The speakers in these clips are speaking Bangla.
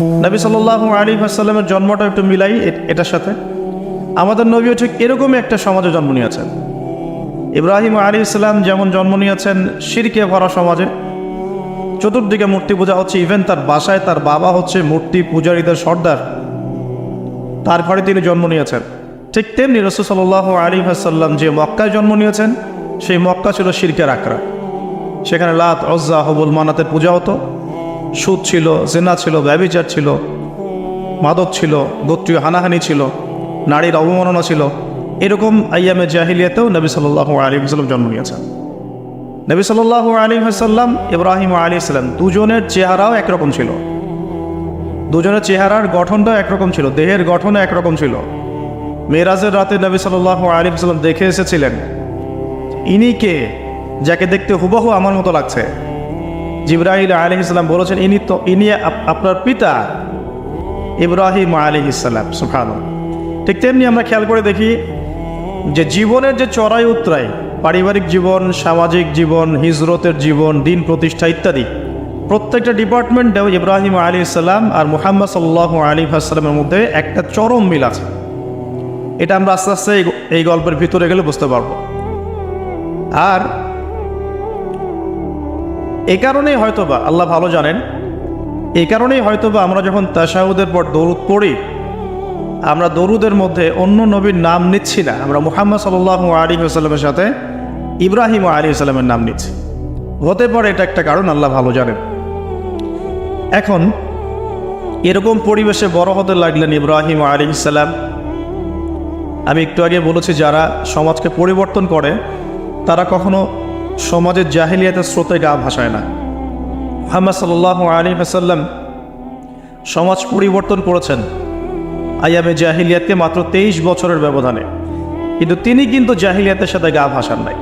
নবী সাল্লাহ আলী আসাল্লামের জন্মটা একটু মিলাই এটার সাথে। আমাদের নবীও ঠিক এরকমই একটা সমাজে জন্ম নিয়েছেন। ইব্রাহিম আলী ইসলাম যেমন জন্ম নিয়েছেন শিরকে ভরা সমাজে, চতুর্দিকে মূর্তি পূজা হচ্ছে ইভেন তার বাসায় তার বাবা হচ্ছে মূর্তি পূজারীদের সর্দার। তার ঘরে তিনি জন্ম নিয়েছেন। ঠিক তেমনি রসুল সাল্লাহ আলী হাসাল্লাম যে মক্কায় জন্ম নিয়েছেন, সেই মক্কা ছিল শিরকের আখড়া। সেখানে লাত অজ্জা হবুল, মানাতের পূজা হতো। সুদ ছিল, জেনা ছিল ব্যবিচার ছিল, মাদক ছিল, গোত্রীয় হানাহানি ছিল, নারীর অবমাননা ছিল। এরকম আইয়ামে জাহিলিয়াতেও নবী সাল্লাহ আলী হাসাল্লাম জন্ম নিয়েছেন। নবী সাল্লাহ আলী হাসাল্লাম ইব্রাহিম আলী ইসলাম দুজনের চেহারাও একরকম ছিল। দুজনের চেহারার গঠনটাও একরকম ছিল, দেহের গঠনও একরকম ছিল। মেরাজের রাতে নবী সাল্লাহ আলী সাল্লাম দেখে এসেছিলেন, ইনি কে? যাকে দেখতে হুবহু আমার মতো লাগছে। জিব্রাহিল আলী ইসলাম বলেছেন, ইনি তো, ইনি আপনার পিতা ইব্রাহিম আলী ইসলাম সুখান ঠিক তেমনি আমরা খেয়াল করে দেখি যে জীবনের যে চড়াই উত্তরাই পারিবারিক জীবন, সামাজিক জীবন, হিজরতের জীবন, দিন প্রতিষ্ঠা ইত্যাদি, প্রত্যেকটা ডিপার্টমেন্টেও ইব্রাহিম আলী ইসলাম আর মুহাম্মদ সাল্লাহ আলী আসসালামের মধ্যে একটা চরম মিল আছে। এটা আমরা আস্তে আস্তে এই গল্পের ভিতরে গেলে বুঝতে পারব। আর এই কারণেই হয়তোবা, আল্লাহ ভালো জানেন এই কারণেই হয়তোবা আমরা যখন তাশাহুদের পর দরুদ পড়ি, আমরা দরুদের মধ্যে অন্য নবীর নাম নিচ্ছি না। আমরা মুহাম্মদ সাল্লাহ আলী সাল্লামের সাথে ইব্রাহিম আলী সাল্লামের নাম নিচ্ছি। হতে পারে এটা একটা কারণ, আল্লাহ ভালো জানেন। এখন, এরকম পরিবেশে বড় হতে লাগলেন ইব্রাহিম আলী সাল্লাম আমি একটু আগে বলেছি, যারা সমাজকে পরিবর্তন করে, তারা কখনো সমাজের জাহিলিয়াতের স্রোতে গা ভাসায় না। মোহাম্মদ সাল্লাহ আলী হাসাল্লাম সমাজ পরিবর্তন করেছেন। আয়ামে জাহিলিয়াতকে মাত্র তেইশ বছরের ব্যবধানে। কিন্তু তিনি কিন্তু জাহিলিয়াতের সাথে গা ভাসান নাই।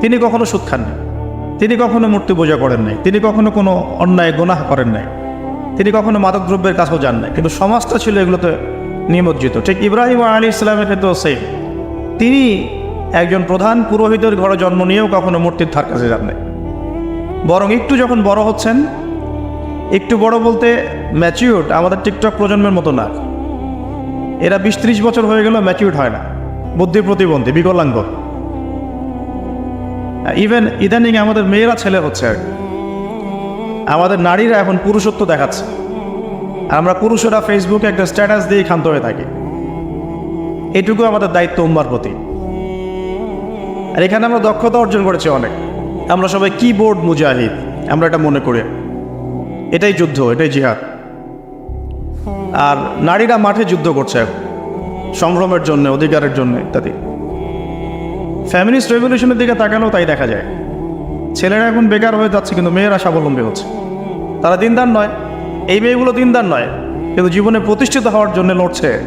তিনি কখনো সুদ খান নাই। তিনি কখনো মূর্তি পূজা করেন নাই। তিনি কখনো কোনো অন্যায়, গোনাহ করেন নাই। তিনি কখনো মাদকদ্রব্যের কাছেও যান নাই। কিন্তু সমাজটা ছিল এগুলোতে নিমজ্জিত। ঠিক ইব্রাহিম আলী ইসলামের ক্ষেত্রেও সেই তিনি একজন প্রধান পুরোহিতের ঘরে জন্ম নিয়েও কখনো মূর্তির ধার কাছে যান বরং একটু যখন বড় হচ্ছেন, একটু বড় বলতে ম্যাচিউর্ড আমাদের টিকটক প্রজন্মের মতো না। এরা বিশ ত্রিশ বছর হয়ে গেল ম্যাচিউর্ড হয় না। বুদ্ধি প্রতিবন্ধী, বিকলাঙ্গ। ইভেন ইদানিং আমাদের মেয়েরা ছেলে হচ্ছে। আর আমাদের নারীরা এখন পুরুষত্ব দেখাচ্ছে। আমরা পুরুষেরা ফেসবুকে একটা স্ট্যাটাস দিয়ে ক্ষান্ত হয়ে থাকি। এটুকু আমাদের দায়িত্ব উম্মার প্রতি। আর এখানে আমরা দক্ষতা অর্জন করেছি অনেক। আমরা সবাই কিবোর্ড মুজাহিদ, আমরা এটা মনে করি। এটাই যুদ্ধ, এটাই জিহাদ। আর নারীরা মাঠে যুদ্ধ করছে, সংগ্রামের জন্য, অধিকারের জন্য ইত্যাদি। ফ্যামিলিস্ট রেভলিউশনের দিকে তাকালেও তাই দেখা যায়। ছেলেরা এখন বেকার হয়ে যাচ্ছে, কিন্তু মেয়েরা স্বাবলম্বী হচ্ছে। তারা দিনদার নয়। এই মেয়েগুলো দিনদার নয়, কিন্তু জীবনে প্রতিষ্ঠিত হওয়ার জন্য লড়ছে।